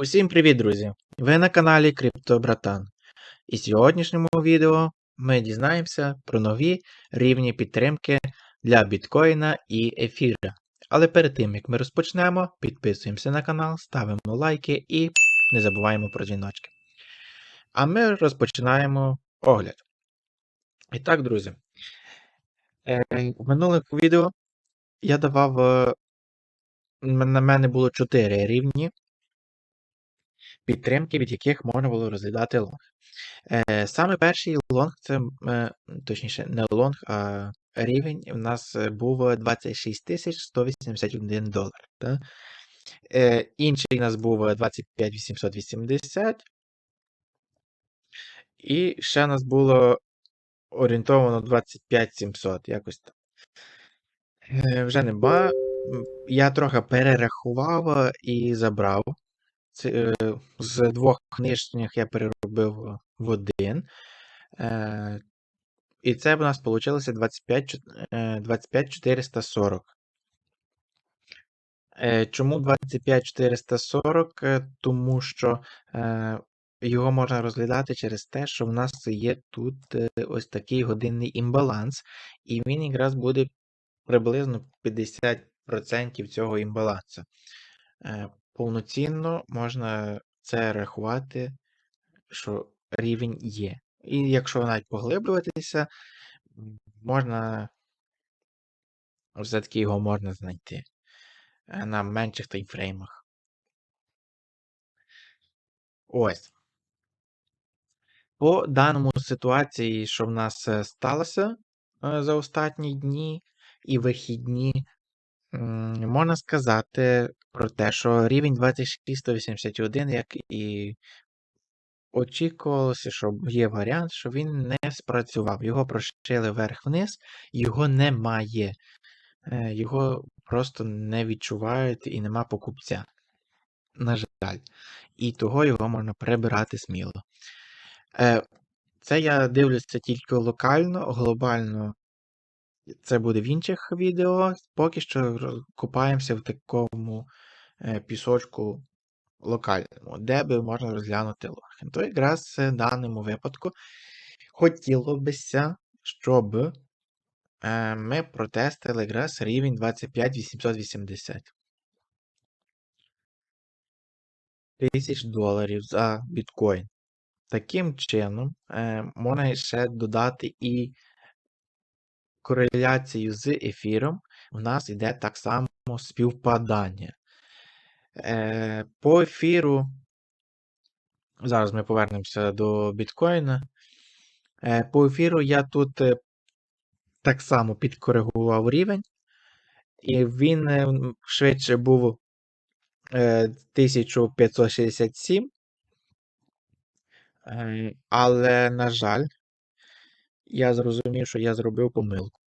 Усім привіт, друзі! Ви на каналі CryptoBratan. І в сьогоднішньому відео ми дізнаємося про нові рівні підтримки для біткоїна і ефіра. Але перед тим як ми розпочнемо, підписуємося на канал, ставимо лайки і не забуваємо про дзвіночки. А ми розпочинаємо огляд. І так, друзі, е, в минулих відео я давав. е, На мене було 4 рівні підтримки, від яких можна було розглядати лонг. Е, Саме перший лонг, це е, точніше, не лонг, а рівень у нас е, був 26 181 долар. Е, Інший у нас був 25 880. І ще у нас було орієнтовано 25 700, якось так. Вже нема. Я трохи перерахував і забрав. Це, е, з двох нижніх я переробив в один. Е, і це в нас вийшло 25, е, 25 440. Е, чому 25 440? Е, Тому що його можна розглядати через те, що в нас є тут ось такий годинний імбаланс, і він якраз буде приблизно 50% цього імбалансу. Повноцінно можна це рахувати, що рівень є. І якщо навіть поглиблюватися, можна все-таки його можна знайти е, на менших таймфреймах. Ось. По даному ситуації, що в нас е, сталося е, за останні дні і вихідні, можна сказати про те, що рівень 2681, як і очікувалося, що є варіант, що він не спрацював. Його прошили вверх-вниз, його немає. Е, Його просто не відчувають і нема покупця. На жаль. І того його можна прибирати сміло. Е, Це я дивлюся тільки локально, глобально це буде в інших відео. Поки що купаємося в такому е, пісочку локальному, де би можна розглянути лонг. То якраз в даному випадку хотілося б, щоб е, ми протестили якраз рівень 25880 тисяч доларів за біткоін. Таким чином, е, можна ще додати і кореляцію з ефіром. У нас йде так само співпадання. Е, по ефіру, зараз ми повернемося до біткоїна. Е, по ефіру я тут е, так само підкоригував рівень, і він е, швидше був е, 1567. Е, але, на жаль, я зрозумів, що я зробив помилку.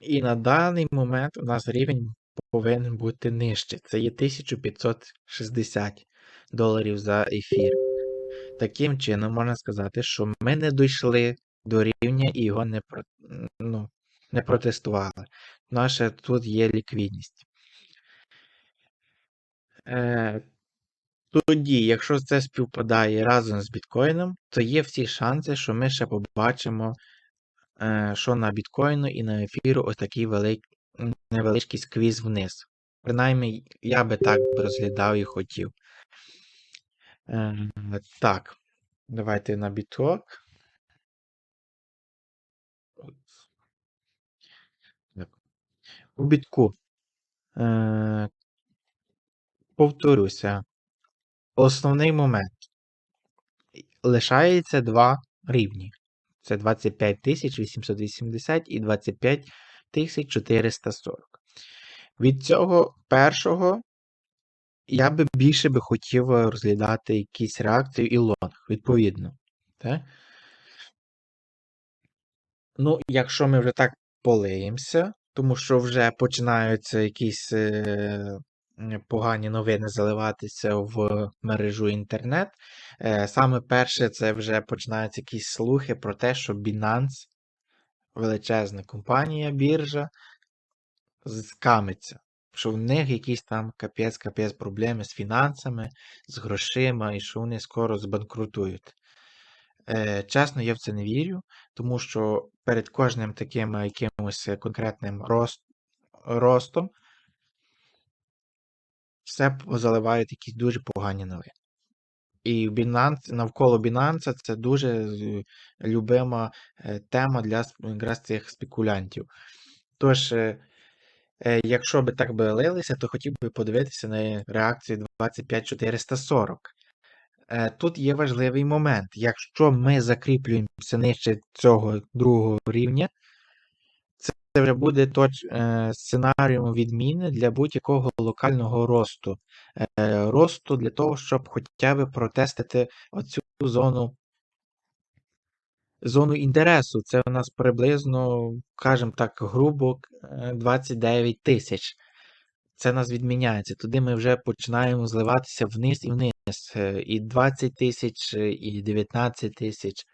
І на даний момент у нас рівень повинен бути нижче. Це є 1560 доларів за ефір. Таким чином, можна сказати, що ми не дійшли до рівня і його не, про- ну, не протестували. Наша тут є ліквідність. Е, тоді, якщо це співпадає разом з біткоїном, то є всі шанси, що ми ще побачимо, е, що на біткоїну і на ефіру ось такий велик, невеличкий сквіз вниз. Принаймні, я би так розглядав і хотів. Е, так, давайте на біток. У бітку. Е, повторюся, основний момент. Лишається два рівні. Це 25 880 і 25 440. Від цього першого я би більше би хотів е, розглядати якісь реакції і лонг, відповідно. Так? Ну, якщо ми вже так полиємося, тому що вже починаються якісь е, погані новини заливатися в мережу інтернет. Е, саме перше, це вже починаються якісь слухи про те, що Binance, величезна компанія, біржа, скамиться. що в них якісь там капець-капець проблеми з фінансами, з грошима, і що вони скоро збанкрутують. Е, Чесно, я в це не вірю, тому що перед кожним таким якимось конкретним рост, ростом все заливають якісь дуже погані новини. І Binance, навколо Binance це дуже любима е, тема для якраз цих спекулянтів. Тож, е, е, якщо би так би лилися, то хотів би подивитися на реакцію 25440. Е, Тут є важливий момент. Якщо ми закріплюємося нижче цього другого рівня, це вже буде точ, е, сценарієм відміни для будь-якого локального росту. Е, росту для того, щоб хоча б протестити оцю зону зону інтересу. Це у нас приблизно, кажемо так, грубо е, 29 тисяч. Це нас відміняється. Туди ми вже починаємо зливатися вниз і вниз. Е, І 20 тисяч, е, і 19 тисяч.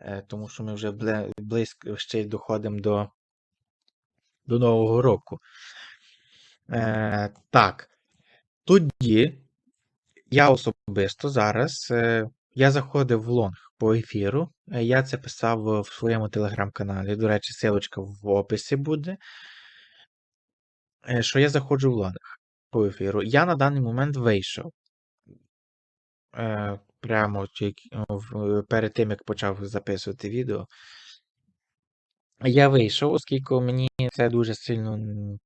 Е, Тому що ми вже близько ще й доходимо до, до Нового року. Е, так. Тоді я особисто зараз е, я заходив в лонг по ефіру. Е, Я це писав в своєму телеграм-каналі. До речі, силочка в описі буде. Е, Що я заходжу в лонг по ефіру. Я на даний момент вийшов. Е, Прямо перед тим, як почав записувати відео. Я вийшов, оскільки мені це дуже сильно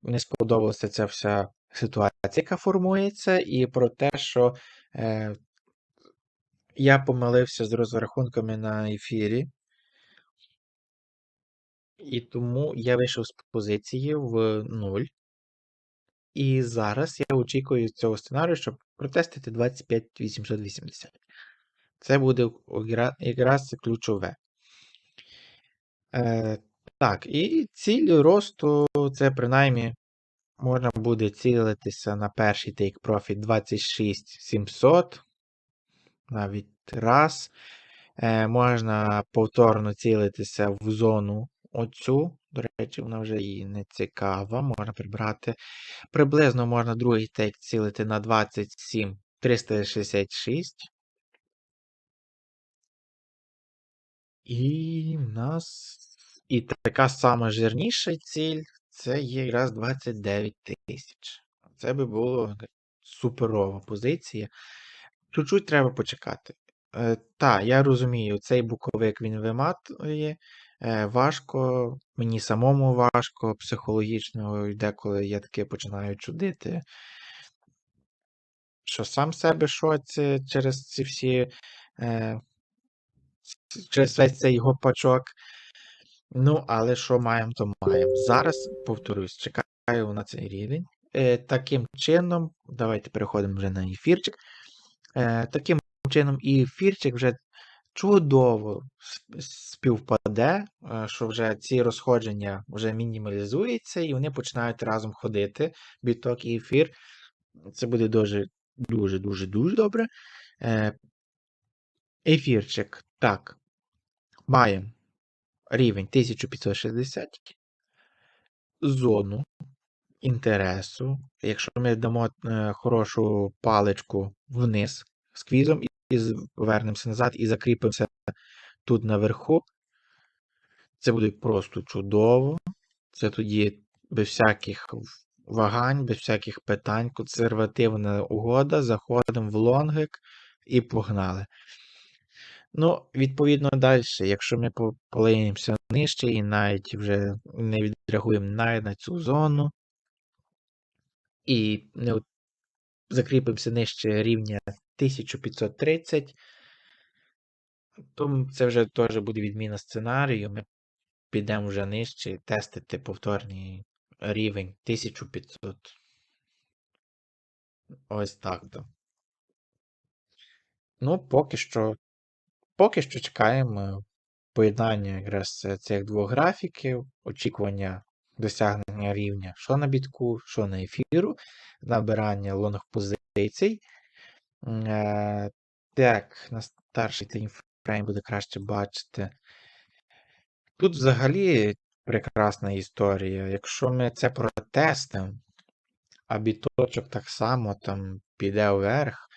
не сподобалася ця вся ситуація, яка формується, і про те, що е, я помилився з розрахунками на ефірі, і тому я вийшов з позиції в нуль. І зараз я очікую цього сценарію, щоб протестити 25880. Це буде якраз ключове. Е, так, і ціль росту це принаймні можна буде цілитися на перший take profit 26700. Навіть раз. Е, можна повторно цілитися в зону оцю. До речі, вона вже і не цікава. Можна прибрати. Приблизно можна другий тейк цілити на 27 366. І в нас і така сама жирніша ціль це є якраз 29 тисяч. Це би було суперова позиція. Чуть-чуть треба почекати. Е, та, я розумію, цей буковик він виматує. Е, важко, мені самому важко, психологічно, деколи я таке починаю чудити. Що сам себе шоці через ці всі. Е, через весь цей його пачок. Ну, але що маємо, то маємо. Зараз, повторюсь, чекаю на цей рівень. Е, таким чином, давайте переходимо вже на ефірчик. Е, таким чином, і ефірчик вже чудово співпаде, е, що вже ці розходження вже мінімалізуються, і вони починають разом ходити. Біток і ефір. Це буде дуже, дуже, дуже, дуже добре. Е, ефірчик. Так. Маємо рівень 1560, зону інтересу. Якщо ми дамо е, хорошу паличку вниз сквізом і з- вернемося назад і закріпимося тут наверху, це буде просто чудово. Це тоді без всяких вагань, без всяких питань, консервативна угода, заходимо в лонгик і погнали. Ну, відповідно, далі, якщо ми по- полиємося нижче і навіть вже не відреагуємо навіть на цю зону, і не закріпимося нижче рівня 1530, то це вже теж буде відміна сценарію. Ми підемо вже нижче тестити повторний рівень 1500. Ось так. то. Ну, поки що, поки що чекаємо поєднання якраз е, цих двох графіків, очікування досягнення рівня що на бітку, що на ефіру, набирання лонг позицій. Е, так, на старший таймфрейм буде краще бачити. Тут взагалі прекрасна історія. Якщо ми це протестимо, а біточок так само там піде вверх,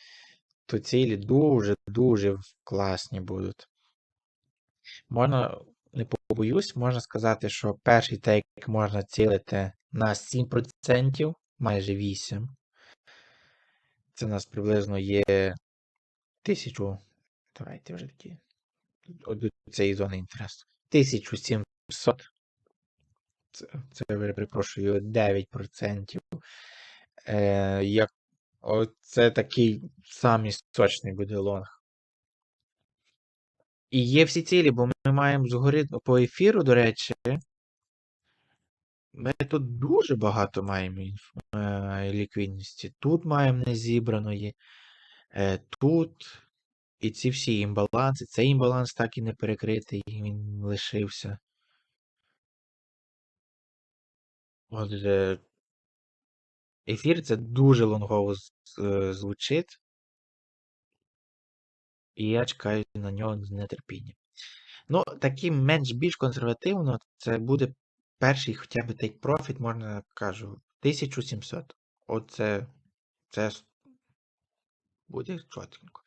то цілі дуже-дуже класні будуть. Можна, не побоюсь, можна сказати, що перший тейк можна цілити на 7%, майже 8%. Це у нас приблизно є 1000. Давайте вже такі. До цієї зони інтересу. 1700. Це, це перепрошую, 9%. Е, як, оце такий самий сочний буде лонг. І є всі цілі, бо ми маємо згори по ефіру, до речі. Ми тут дуже багато маємо інф... е, ліквідності. Тут маємо незібраної. Е, тут. І ці всі імбаланси. Цей імбаланс так і не перекритий, він лишився. От, ефір це дуже лонгово звучить. І я чекаю на нього з нетерпінням. Ну, таким менш більш консервативно, це буде перший хоча б take profit, можна кажу, 1700. Оце це буде чотенько.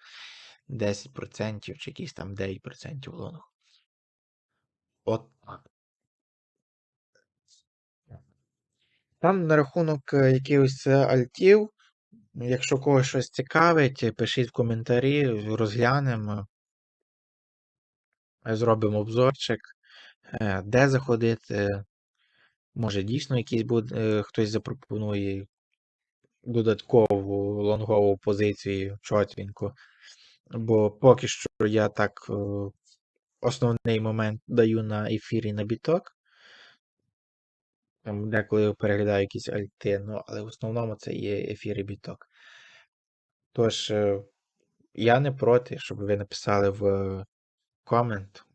10% чи якісь там 9% лонг. От так. Там на рахунок е, якихось е, альтів, якщо когось щось цікавить, е, пишіть в коментарі, розглянемо, зробимо обзорчик, де заходити. Може, дійсно якийсь буде, хтось запропонує додаткову лонгову позицію чотеньку. Бо поки що я так основний момент даю на ефірі на біток. Там деколи переглядаю якісь альти, ну, але в основному це є ефір і біток. Тож, е, я не проти, щоб ви написали в комент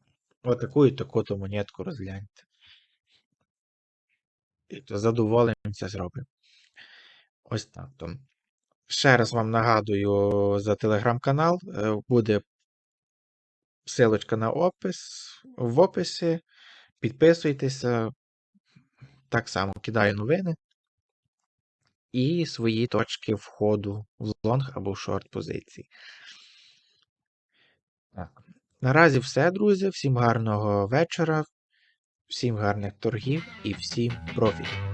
отаку і таку-то монетку розгляньте. І то задоволенням це зробимо. Ось так. То. Ще раз вам нагадую за телеграм-канал. Е, Буде ссылочка на опис в описі. Підписуйтеся. Так само кидаю новини. І свої точки входу в лонг або в шорт позиції. Так. Наразі все, друзі. Всім гарного вечора, всім гарних торгів і всім профітів.